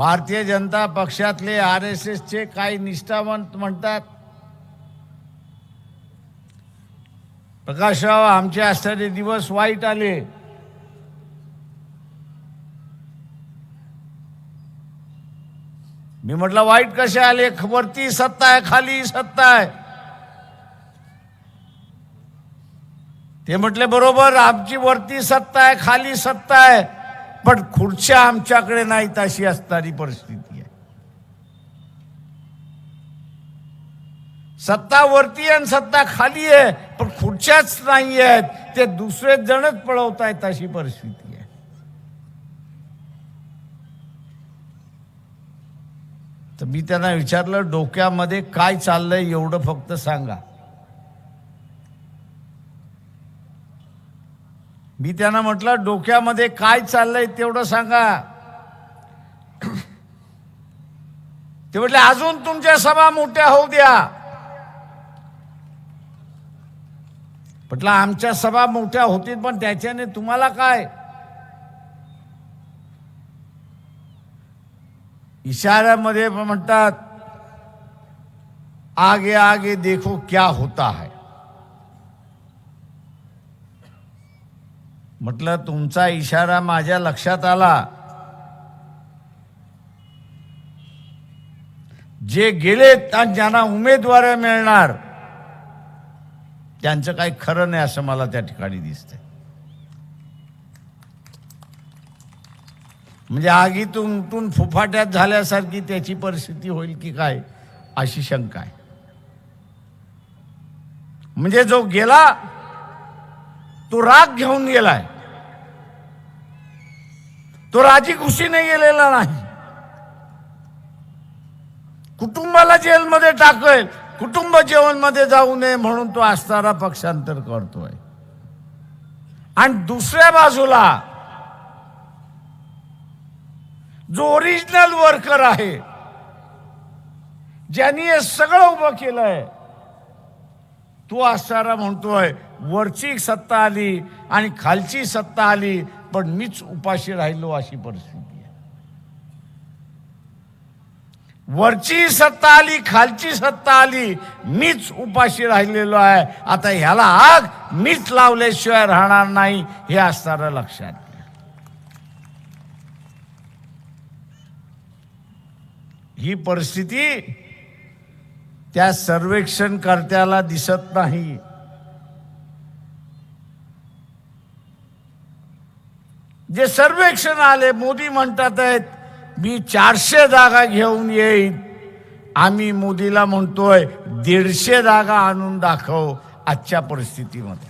भारतीय जनता पक्षातले R S एसचे काही निष्ठावंत म्हणतात. प्रकाशराव आमचे असणारे दिवस वाईट आले. मी म्हटलं वाईट कसे आले? वरती सत्ता आहे खाली सत्ता आहे. ते म्हटले बरोबर आमची वरती सत्ता आहे खाली सत्ता आहे. पण खुर्च्या आमच्याकडे नाहीत अशी असणारी परिस्थिती आहे. सत्ता वरती आहे आणि सत्ता खाली आहे पण खुर्च्याच नाही आहेत. ते दुसरे जणच पळवत आहेत अशी परिस्थिती आहे. तर मी त्यांना विचारलं डोक्यामध्ये काय चाललंय एवढं फक्त सांगा. मी त्यांना म्हटलं डोक्यामध्ये काय चाललंय तेवढं सांगा. ते म्हटले अजून तुमच्या सभा मोठ्या होऊ द्या. म्हटलं आमच्या सभा मोठ्या होतील पण त्याच्याने तुम्हाला काय? इशाऱ्यामध्ये म्हणतात आगे आगे देखो क्या होता है. म्हटलं तुमचा इशारा माझ्या लक्षात आला. जे गेलेत आणि ज्यांना उमेदवार मिळणार. त्यांचं काही खरं नाही असं मला त्या ठिकाणी दिसतंय. म्हणजे आगीतून उठून फुफाट्यात झाल्यासारखी त्याची परिस्थिती होईल की काय? अशी शंका आहे. म्हणजे जो गेला तो राग घेऊन गेलाय. तो राजी खुशीने गेलेला नाही. कुटुंबाला जेलमध्ये टाकेल कुटुंब जेवणमध्ये जाऊ नये म्हणून तो असणारा पक्षांतर करतोय. आणि दुसऱ्या बाजूला जो ओरिजिनल वर्कर आहे ज्यांनी हे सगळं उभं केलंय तो असणारा म्हणतोय वरची सत्ता आली आणि खालची सत्ता आली पण मीच उपाशी राहिलो अशी परिस्थिती आहे. वरची सत्ता आली खालची सत्ता आली मीच उपाशी राहिलेलो आहे. आता ह्याला आग मीच लावल्याशिवाय राहणार नाही हे असणारं लक्षात घ्या. ही परिस्थिती त्या सर्वेक्षणकर्त्याला दिसत नाही. जे सर्वेक्षण आले मोदी म्हणतात आहेत मी चारशे जागा घेऊन येईन. आम्ही मोदीला म्हणतोय दीडशे जागा आणून दाखव आजच्या परिस्थितीमध्ये.